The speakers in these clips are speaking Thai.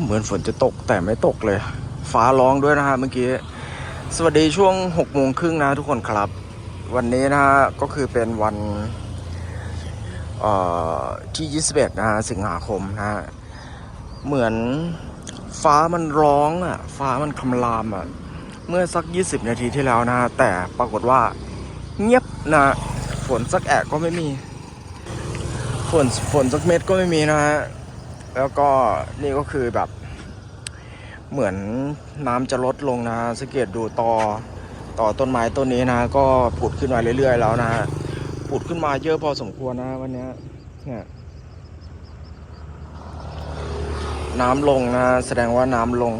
เหมือนฝนจะตกแต่ไม่ตกเลย ฟ้าร้องด้วยนะฮะเมื่อกี้ สวัสดีช่วง6กโมงครึ่งนะทุกคนครับ วันนี้นะฮะก็คือเป็นวันเอ่อที่ 21 นะฮะสิงหาคมนะฮะเหมือนฟ้ามันร้องอะ ฟ้ามันคำรามอะ เมื่อสัก 20 นาทีที่แล้วนะฮะแต่ปรากฏว่าเงียบนะฝนสักแอะก็ไม่มี ฝนฝนสักเม็ดก็ไม่มีนะฮะ แล้วก็นี่ก็คือแบบเหมือนน้ำจะลดลงนะฮะสังเกตดูต่อต่อต้นไม้ต้นนี้นะ ก็ผุดขึ้นมาเรื่อย ๆ แล้วนะผุดขึ้นมาเยอะพอสมควรนะวันนี้เนี่ยน้ำลงนะแสดงว่าน้ำลง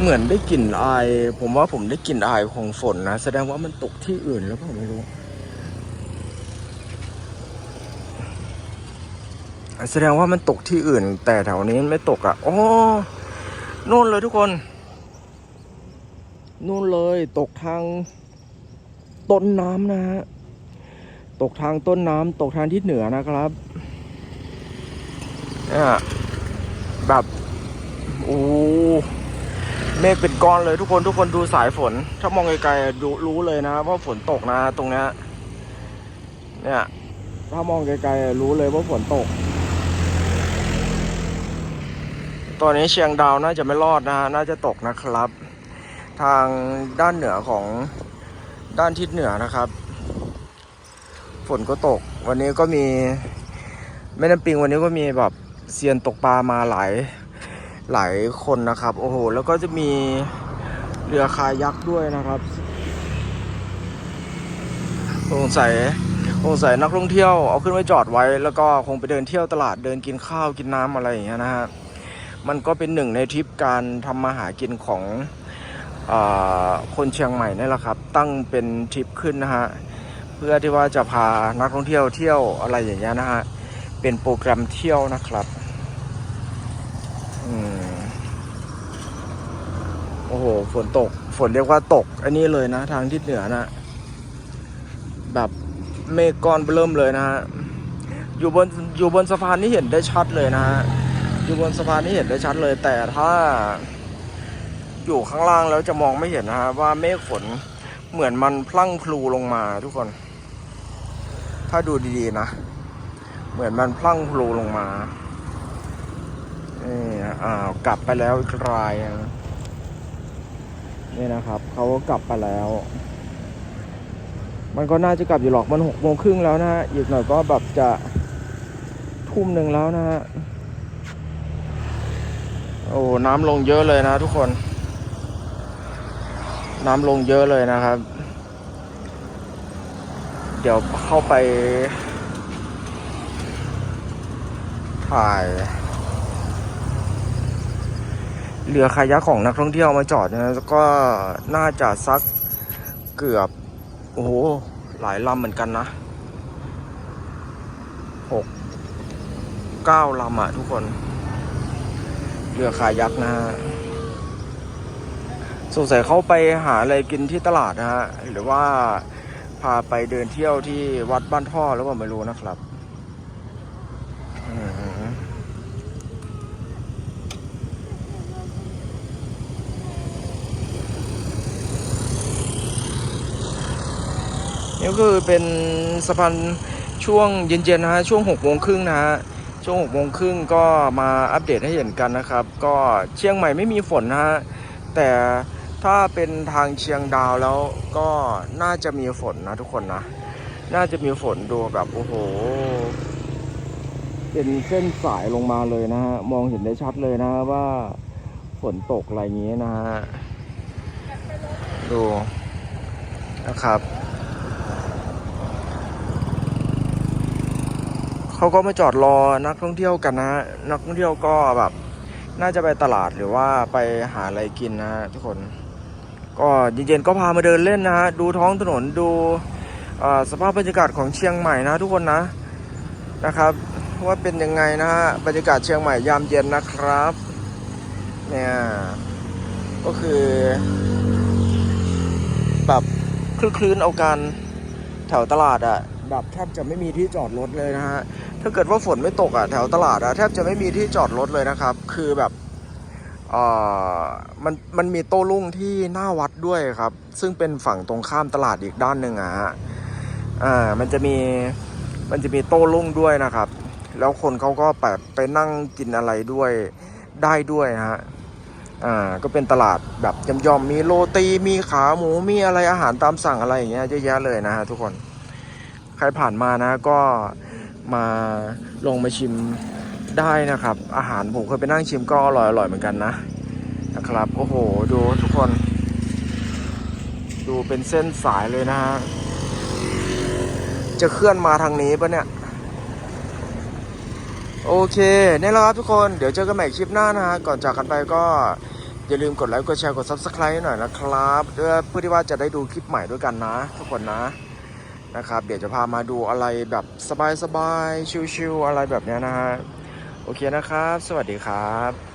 เหมือนได้กลิ่นอาย ผมว่าผมได้กลิ่นอายของฝนนะ แสดงว่ามันตกที่อื่นแล้วเปล่าไม่รู้ แสดงว่ามันตกที่อื่น แต่แถวนี้ไม่ตกอะอ๋อนู่นเลยทุกคน นู่นเลยตกทางต้นน้ำนะฮะตกทางต้นน้ำตกทางทิศเหนือนะครับเนี่ยแบบโอ้เมฆเป็นก้อนเลยทุกคนทุกคนดูสายฝน ถ้ามองไกลๆดูรู้เลยนะว่าฝนตกนะ ตรงเนี้ยเนี่ยถ้ามองไกลๆรู้เลยว่าฝนตก ตอนนี้เชียงดาวน่าจะไม่รอดนะฮะน่าจะตกนะครับ ทางด้านเหนือของด้านทิศเหนือนะครับ ฝนก็ตก วันนี้ก็มีแม่น้ำปิงวันนี้ก็มีแบบเซียนตกปลามาหลายหลายคนนะครับ โอ้โห แล้วก็จะมีเรือคายักด้วยนะครับสงสัยสงสัยนักท่องเที่ยวเอาขึ้นไว้จอดไว้ แล้วก็คงไปเดินเที่ยวตลาดเดินกินข้าวกินน้ำอะไรอย่างเงี้ยนะฮะ มันก็เป็นหนึ่งในทริปการทำมาหากินของอคนเชียงใหม่นี่แหละครับ ตั้งเป็นทริปขึ้นนะฮะเพื่อที่ว่าจะพานักท่องเที่ยวเที่ยวอะไรอย่างเงี้ยนะฮะเป็นโปรแกรมเที่ยวนะครับอืมโอ้โหฝนตก ฝนเรียกว่าตก อันนี้เลยนะทางทิศเหนือนะแบบเมฆก้อนเริ่มเลยนะฮะอยู่บนอยู่บนสะพานนี่เห็นได้ชัดเลยนะฮะ อยู่บนสะพานนี่เห็นได้ชัดเลย แต่ถ้าอยู่ข้างล่างแล้วจะมองไม่เห็นนะฮะว่าเมฆฝนเหมือนมันพลั่งพลูลงมาทุกคน ถ้าดูดีๆนะ เหมือนมันพลั่งพลูลงมานี่อ้าวกลับไปแล้วอีกรายนี่นะครับเขาก็กลับไปแล้ว มันก็น่าจะกลับอยู่หรอกมันหกโมงครึ่งแล้วนะฮะอีกหน่อยก็แบบจะทุ่มหนึ่งแล้วนะฮะ โอ้น้ำลงเยอะเลยนะทุกคน น้ำลงเยอะเลยนะครับ เดี๋ยวเข้าไป ถ่าย เรือคายักของนักท่องเที่ยวมาจอดนะแล้วก็น่าจะสักเกือบ โอ้โห หลายลำเหมือนกันนะหกเก้าลำอะทุกคน เรือคายักนะฮะสงสัยเขาไปหาอะไรกินที่ตลาดนะฮะหรือว่าพาไปเดินเที่ยวที่วัดบ้านท่อแล้วก็ไม่รู้นะครับนี่ก็คือเป็นสะพานช่วงเย็นๆนะฮะช่วงหกโมงครึ่งนะฮะ ช่วงหกโมงครึ่งก็มาอัปเดตให้เห็นกันนะครับ ก็เชียงใหม่ไม่มีฝนนะฮะแต่ถ้าเป็นทางเชียงดาวแล้วก็น่าจะมีฝนนะทุกคนนะ น่าจะมีฝนดูแบบโอ้โห เป็นเส้นสายลงมาเลยนะฮะ มองเห็นได้ชัดเลยนะว่าฝนตกอะไรอย่างนี้นะฮะ ดูนะครับ เขาก็มาจอดรอนักท่องเที่ยวกันนะ นักท่องเที่ยวก็แบบ น่าจะไปตลาดหรือว่าไปหาอะไรกินนะทุกคน ก็เย็นๆก็พามาเดินเล่นนะฮะดูท้องถนนดูสภาพบรรยากาศของเชียงใหม่นะทุกคนนะนะครับ ว่าเป็นยังไงนะฮะบรรยากาศเชียงใหม่ยามเย็นนะครับเนี่ยก็คือแบบคลึกคลื้นเอาการแถวตลาดอะ แบบแทบจะไม่มีที่จอดรถเลยนะฮะ ถ้าเกิดว่าฝนไม่ตกอะแถวตลาดอะแทบจะไม่มีที่จอดรถเลยนะครับ คือแบบเอ่อมันมันมีโต้รุ่งที่หน้าวัดด้วยครับ ซึ่งเป็นฝั่งตรงข้ามตลาดอีกด้านหนึ่งอะฮะอ่ามันจะมีมันจะมีโต้รุ่งด้วยนะครับ แล้วคนเขาก็แบบไปนั่งกินอะไรด้วยได้ด้วยฮะอ่าก็เป็นตลาดแบบย่อมๆมีโรตีมีขาหมูมีอะไรอาหารตามสั่งอะไรอย่างเงี้ยเยอะแยะเลยนะฮะทุกคน ใครผ่านมานะก็มาลงมาชิมได้นะครับ อาหารผมเคยไปนั่งชิมก็อร่อยอร่อยเหมือนกันนะนะครับ โอ้โห ดูทุกคน ดูเป็นเส้นสายเลยนะฮะจะเคลื่อนมาทางนี้ปะเนี่ย โอเคนี่แหละครับทุกคนเดี๋ยวเจอกันใหม่คลิปหน้านะฮะก่อนจากกันไปก็อย่าลืมกดไลค์กดแชร์กด subscribe หน่อยนะครับเพื่อเพื่อที่ว่าจะได้ดูคลิปใหม่ด้วยกันนะ ทุกคนนะ นะครับ เดี๋ยวจะพามาดูอะไรแบบสบายๆชิวๆอะไรแบบเนี้ยนะฮะ โอเคนะครับ สวัสดีครับ